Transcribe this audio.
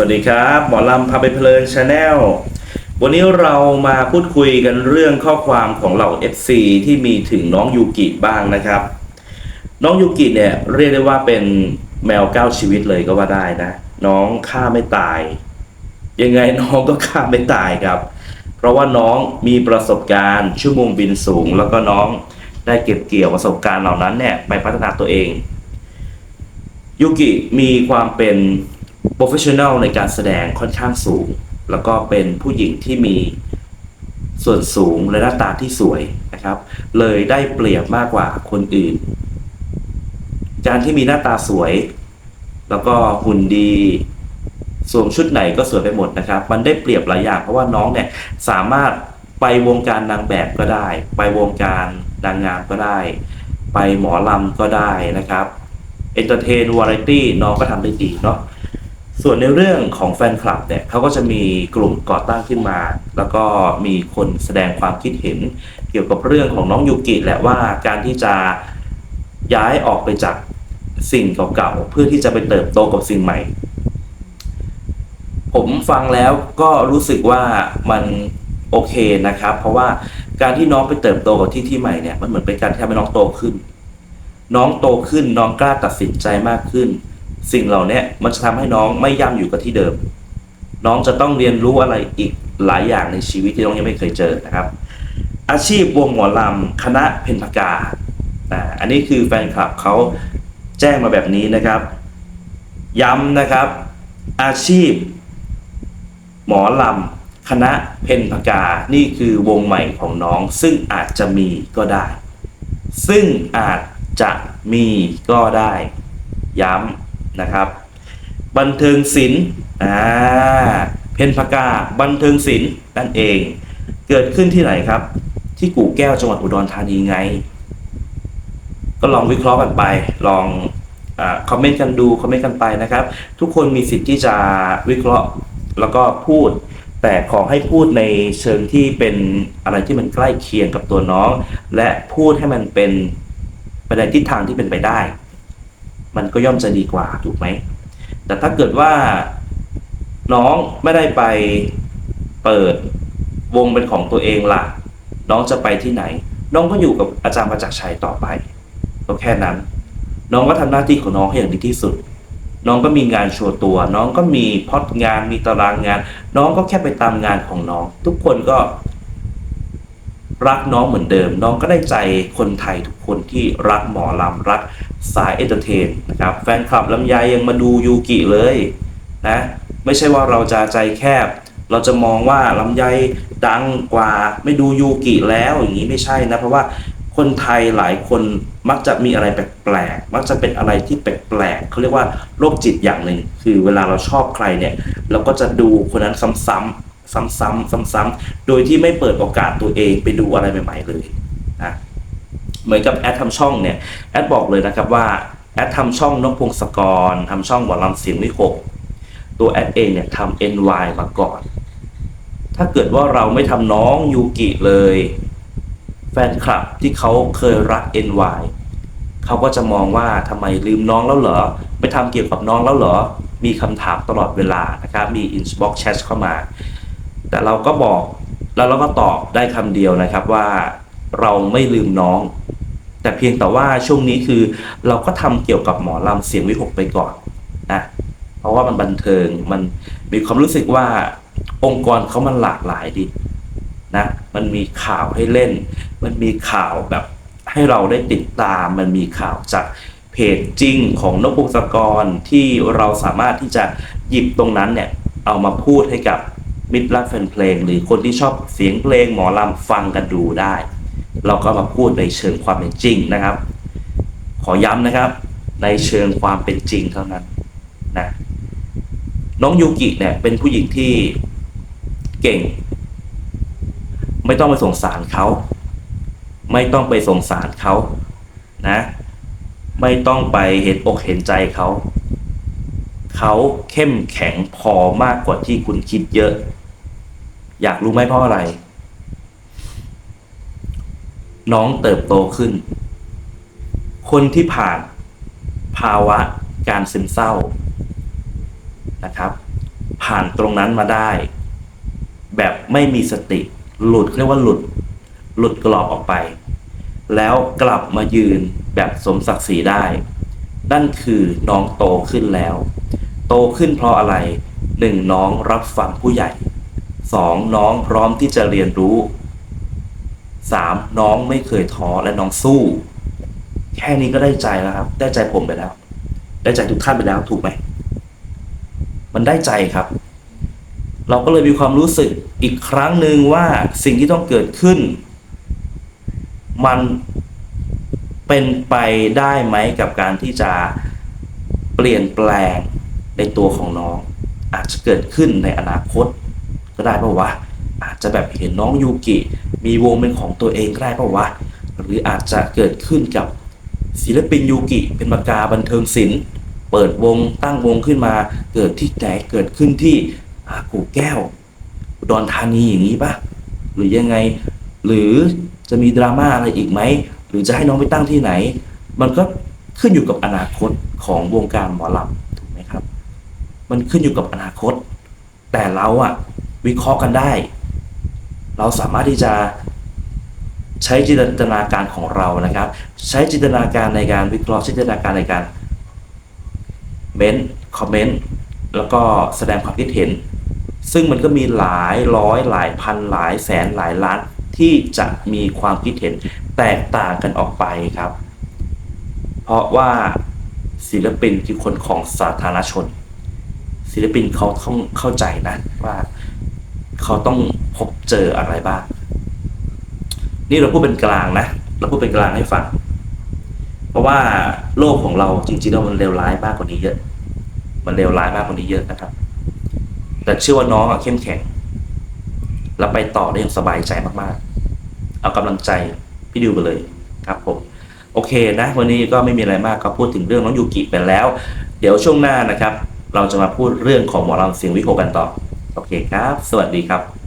วัสดีครับหมอลำพาไปเพลินชาแนลวันนี้เรามาพูดคุยกันเรื่องข้อความของเหล่า FC ที่มีถึงน้องยูกิบ้างนะครับ น้องยูกิเนี่ยเรียกได้ว่าเป็นแมวเก้าชีวิตเลยก็ว่าได้นะ น้องฆ่าไม่ตาย ยังไงน้องก็ฆ่าไม่ตายครับ เพราะว่าน้องมีประสบการณ์ชั่วโมงบินสูง แล้วก็น้องได้เก็บเกี่ยวประสบการณ์เหล่านั้นเนี่ยไปพัฒนาตัวเองยูกิมีความเป็น professional ในการแสดงค่อนข้างสูง แล้วก็เป็นผู้หญิงที่มีส่วนสูงและหน้าตาที่สวยนะครับ เลยได้เปรียบมากกว่าคนอื่น การที่มีหน้าตาสวย แล้วก็หุ่นดีสวมชุดไหนก็สวยไปหมดนะครับ มันได้เปรียบหลายอย่าง เพราะว่าน้องเนี่ยสามารถไปวงการนางแบบก็ได้ ไปวงการนางงามก็ได้ ไปหมอลำก็ได้นะครับเอนเตอร์เทนวาไรตี้น้องก็ทำได้ดีเนาะ ส่วนในเรื่องของแฟนคลับเนี่ยเขาก็จะมีกลุ่มก่อตั้งขึ้นมา แล้วก็มีคนแสดงความคิดเห็น เกี่ยวกับเรื่องของน้องยูกิแหละว่าการที่จะย้ายออกไปจากสิ่งเก่าๆเพื่อที่จะไปเติบโตกับสิ่งใหม่ ผมฟังแล้วก็รู้สึกว่ามันโอเคนะครับ เพราะว่าการที่น้องไปเติบโตกับที่ที่ใหม่เนี่ยมันเหมือนเป็นการที่ทำให้น้องโตขึ้น น้องโตขึ้นน้องกล้าตัดสินใจมากขึ้น สิ่งเหล่านี้มันจะทำให้น้องไม่ย่ำอยู่กับที่เดิม น้องจะต้องเรียนรู้อะไรอีกหลายอย่างในชีวิตที่น้องยังไม่เคยเจอนะครับ อาชีพวงหมอลำคณะเพนพกาอ่าอันนี้คือแฟนคลับเขาแจ้งมาแบบนี้นะครับ ย้ำนะครับ อาชีพ หมอลำคณะเพนพกา นี่คือวงใหม่ของน้อง ซึ่งอาจจะมีก็ได้ ซึ่งอาจจะมีก็ได้ ย้ำ นะครับ บันเทิงศิลป์อ่าเพนพกาบันเทิงศิลป์นั่นเอง เกิดขึ้นที่ไหนครับ ที่กู่แก้วจังหวัดอุดรธานีไง ก็ลองวิเคราะห์กันไป ลองอคอมเมนต์กันดูคอมเมนต์กันไปนะครับ ทุกคนมีสิทธิ์ที่จะวิเคราะห์แล้วก็พูดแต่ขอให้พูดในเชิงที่เป็นอะไรที่มันใกล้เคียงกับตัวน้อง และพูดให้มันเป็นไปในทิศทางที่เป็นไปได้ มันก็ย่อมจะดีกว่าถูกไหม แต่ถ้าเกิดว่าน้องไม่ได้ไปเปิดวงเป็นของตัวเองล่ะ น้องจะไปที่ไหน น้องก็อยู่กับอาจารย์ประจักษ์ชัยต่อไปก็แค่นั้น น้องก็ทำหน้าที่ของน้องให้อย่างดีที่สุด น้องก็มีงานโชว์ตัว น้องก็มีพอดงานมีตารางงาน น้องก็แค่ไปตามงานของน้อง ทุกคนก็ รักน้องเหมือนเดิม น้องก็ได้ใจคนไทยทุกคนที่รักหมอลำรักสายเอนเตอร์เทนนะครับแฟนคลับลำไยยังมาดูยูกิเลยนะไม่ใช่ว่าเราจะใจแคบ เราจะมองว่าลำไยดังกว่าไม่ดูยูกิแล้วอย่างนี้ไม่ใช่นะเพราะว่าคนไทยหลายคนมักจะมีอะไรแปลกๆ มักจะเป็นอะไรที่แปลกๆเขาเรียกว่าโรคจิตอย่างหนึ่ง คือเวลาเราชอบใครเนี่ย เราก็จะดูคนนั้นซ้ำๆ ซ้ำๆซ้ำๆโดยที่ไม่เปิดโอกาสตัวเองไปดูอะไรใหม่ ๆ เลยนะเหมือนกับแอดทำช่องเนี่ยแอดบอกเลยนะครับว่าแอดทำช่องนกพงศกรทำช่องหมอลำเสียงวิหกตัวแอดเองเนี่ยทำ NY มาก่อน ถ้าเกิดว่าเราไม่ทำน้องยูกิเลย แฟนคลับที่เขาเคยรัก NY เขาก็จะมองว่าทำไมลืมน้องแล้วเหรอไม่ทำเกี่ยวกับน้องแล้วเหรอ มีคำถามตลอดเวลานะครับ มี inbox chat เข้ามา แต่เราก็บอกแล้วเราก็ตอบได้คำเดียวนะครับว่าเราไม่ลืมน้อง แต่เพียงแต่ว่าช่วงนี้คือเราก็ทำเกี่ยวกับหมอลำเสียงวิหกไปก่อนนะเพราะว่ามันบันเทิงมันมีความรู้สึกว่าองค์กรเขามันหลากหลายดีนะมันมีข่าวให้เล่น มันมีข่าวแบบให้เราได้ติดตาม มันมีข่าวจากเพจจริงของนกพงศกรที่เราสามารถที่จะหยิบตรงนั้นเนี่ยเอามาพูดให้กับ มิตรรักแฟนเพลง หรือคนที่ชอบเสียงเพลงหมอลำฟังกันดูได้ เราก็มาพูดในเชิงความเป็นจริงนะครับ ขอย้ำนะครับ ในเชิงความเป็นจริงเท่านั้นนะน้องยูกิเนี่ยเป็นผู้หญิงที่เก่ง ไม่ต้องไปสงสารเขาไม่ต้องไปสงสารเขานะ ไม่ต้องไปเห็นอกเห็นใจเขา เขาเข้มแข็งพอมากกว่าที่คุณคิดเยอะ อยากรู้ไหมเพราะอะไร น้องเติบโตขึ้น คนที่ผ่านภาวะการซึมเศร้านะครับ ผ่านตรงนั้นมาได้ แบบไม่มีสติ หลุดเรียกว่าหลุด หลุดกรอบออกไป แล้วกลับมายืนแบบสมศักดิ์ศรีได้ นั่นคือน้องโตขึ้นแล้ว โตขึ้นเพราะอะไรหนึ่งน้องรับฟังผู้ใหญ่ สองน้องพร้อมที่จะเรียนรู้สามน้องไม่เคยท้อและน้องสู้ แค่นี้ก็ได้ใจแล้วครับ ได้ใจผมไปแล้ว ได้ใจทุกท่านไปแล้วถูกไหม มันได้ใจครับ เราก็เลยมีความรู้สึกอีกครั้งหนึ่งว่าสิ่งที่ต้องเกิดขึ้น มันเป็นไปได้ไหมกับการที่จะเปลี่ยนแปลงในตัวของน้อง อาจจะเกิดขึ้นในอนาคต ก็ได้ปะวะอาจจะแบบเห็นน้องยูกิ มีวงเป็นของตัวเองก็ได้ปะวะหรืออาจจะเกิดขึ้นกับศิลปินยูกิเป็นมากาบันเทิงศิลป์เปิดวงตั้งวงขึ้นมา เกิดที่ไหนเกิดขึ้นที่กูแก้วดอุดรธานีอย่างนี้ปะหรือยังไง หรือจะมีดราม่าอะไรอีกไหมหรือจะให้น้องไปตั้งที่ไหน มันก็ขึ้นอยู่กับอนาคตของวงการหมอลำถูกไหมครับ มันขึ้นอยู่กับอนาคต แต่เราอะ วิเคราะห์กันได้ เราสามารถที่จะใช้จินตนาการของเรานะครับ ใช้จินตนาการในการวิเคราะห์จินตนาการในการเม้นคอมเมนต์แล้วก็แสดงความคิดเห็น ซึ่งมันก็มีหลายร้อยหลายพันหลายแสนหลายล้านที่จะมีความคิดเห็นแตกต่างกันออกไปครับ เพราะว่าศิลปินคือคนของสาธารณชน ศิลปินเขาต้องเข้าใจนะว่า ต้องพบเจออะไรบ้าง นี่เราพูดเป็นกลางนะ เราพูดเป็นกลางให้ฟัง เพราะว่าโลกของเราจริงๆแล้วมันเลวร้ายมากกว่านี้เยอะ มันเลวร้ายมากกว่านี้เยอะนะครับ แต่เชื่อว่าน้องเข้มแข็ง แล้วไปต่อได้อย่างสบายใจมากๆ เอากำลังใจพี่ดิวไปเลยครับผมโอเคนะ วันนี้ก็ไม่มีอะไรมากก็พูดถึงเรื่องน้องยูกิไปแล้ว เดี๋ยวช่วงหน้านะครับ เราจะมาพูดเรื่องของหมอลำเสียงวิโคกันต่อ โอเคครับ สวัสดีครับ